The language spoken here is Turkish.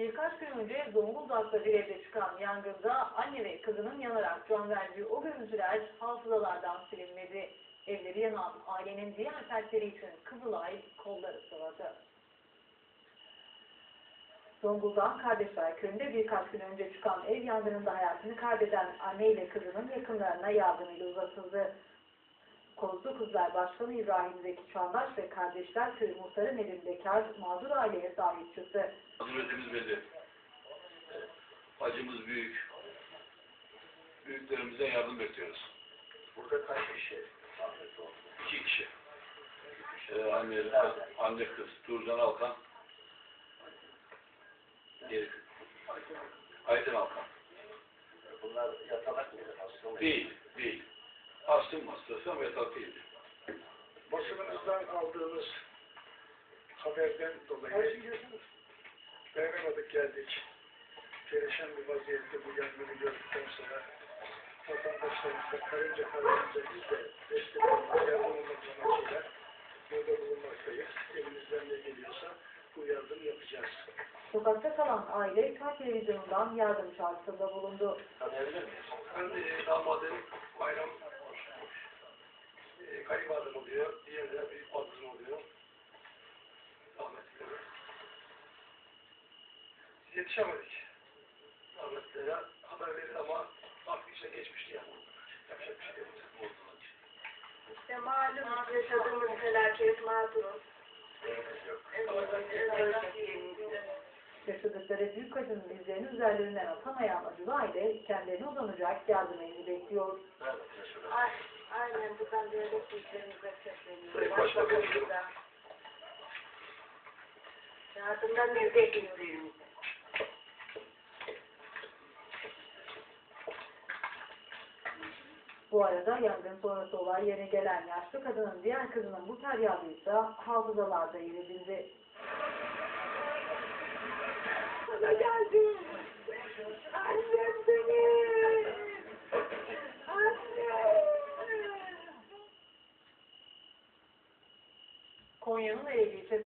Birkaç gün önce Zonguldak'ta bir evde çıkan yangında anne ve kızının yanarak can verdiği o görüntüler hafızalardan silinmedi. Evleri yanan ailenin diğer fertleri için Kızılay kolları sıvadı. Zonguldak Kardeşler Köyü'nde birkaç gün önce çıkan ev yangınında hayatını kaybeden anne ile kızının yakınlarına yardımıyla uzatıldı. Kozlu Kızlar Başkanı İbrahim Zeki Çağdaş ve Kardeşler Köyü Muhtarı Nedim Bekar mağdur aileye sahip çıktı. Hazretimiz belli. Acımız büyük. Büyüklerimizden yardım bekliyoruz. Burada kaç kişi? İki kişi. Ee, anne, anne kız Turcan Alkan. Diğeri Aydın Alkan. Bunlar yatalak mıydı? Değil, değil. Astım hastası değildi. basınımızdan aldığımız haberden dolayı dayanamadık geldik. Perişan bir vaziyette bu yangını gördükten sonra vatandaşlarımıza karınca kararınca biz de destek olmak, yardım olmak amacıyla burada bulunmaktayız. Elimizden ne geliyorsa bu yardım yapacağız. Sokakta kalan aile köy televizyonundan yardım çağrısında bulundu. Tanıyabilir miyiz? Ben e, damadım bayram e, kayınvalidem oluyor. Diğeri de büyük baldızım oluyor. Rahmetli. Yetişemedik. Rahmetlilere haber verir ama artık işte geçmişti yani. Yapacak bir şey değil. İşte malum yaşadığımız felaket mağduruz. Yok. Yaşadıkları büyük acının izlerini üzerlerinden atamayan acılı aile kendilerine uzanacak yardım elini bekliyor. Ay, aynen buradan sesleniyoruz. Sayın Başbakanım. Başbakanımıza. Yardımdan bekliyoruz. Bu arada yangın sonrası olay yerine gelen yaşlı kadının diğer kızının bu feryadıysa hafızalarda yer edildi. Bana geldi. ponham nele. Você